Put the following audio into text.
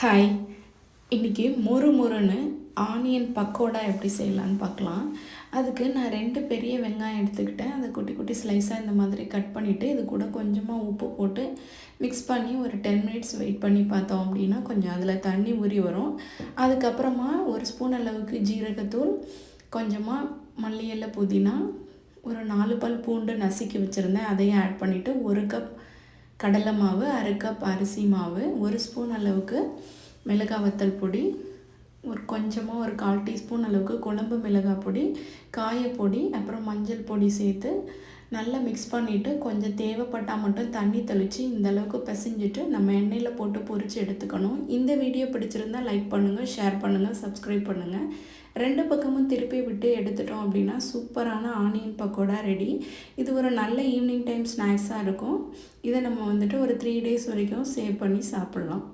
Hi இன்றைக்கி மொறு மொறுன்னு ஆனியன் பக்கோடா எப்படி செய்யலான்னு பார்க்கலாம். அதுக்கு நான் ரெண்டு பெரிய வெங்காயம் எடுத்துக்கிட்டேன். அதை குட்டி குட்டி ஸ்லைஸாக இந்த மாதிரி கட் பண்ணிவிட்டு இது கூட கொஞ்சமாக உப்பு போட்டு மிக்ஸ் பண்ணி ஒரு டென் மினிட்ஸ் வெயிட் பண்ணி பார்த்தோம் அப்படின்னா கொஞ்சம் அதில் தண்ணி ஊறி வரும். அதுக்கப்புறமா ஒரு ஸ்பூன் அளவுக்கு ஜீரகத்தூள் கொஞ்சமாக மல்லியல்ல புதினா ஒரு நாலு பல் பூண்டு நசுக்கி வச்சுருந்தேன். அதையும் ஆட் பண்ணிவிட்டு ஒரு கப் கடலை மாவு அரை கப் அரிசி மாவு ஒரு ஸ்பூன் அளவுக்கு மிளகாய் வத்தல் பொடி ஒரு கொஞ்சமாக ஒரு கால் டீஸ்பூன் அளவுக்கு குழம்பு மிளகாய் பொடி காயப்பொடி அப்புறம் மஞ்சள் பொடி சேர்த்து நல்லா மிக்ஸ் பண்ணிவிட்டு கொஞ்சம் தேவைப்பட்டால் மட்டும் தண்ணி தெளித்து இந்தளவுக்கு பிசைஞ்சிட்டு நம்ம எண்ணெயில் போட்டு பொறிச்சு எடுத்துக்கணும். இந்த வீடியோ பிடிச்சிருந்தால் லைக் பண்ணுங்கள் ஷேர் பண்ணுங்கள் சப்ஸ்கிரைப் பண்ணுங்கள் ரெண்டு பக்கமும் திருப்பி விட்டு எடுத்துட்டோம் அப்படின்னா சூப்பரான ஆனியன் பக்கோடா ரெடி இது ஒரு நல்ல ஈவினிங் டைம் ஸ்நாக்ஸாக இருக்கும். இதை நம்ம வந்துட்டு ஒரு த்ரீ டேஸ் வரைக்கும் சேவ் பண்ணி சாப்பிட்லாம்.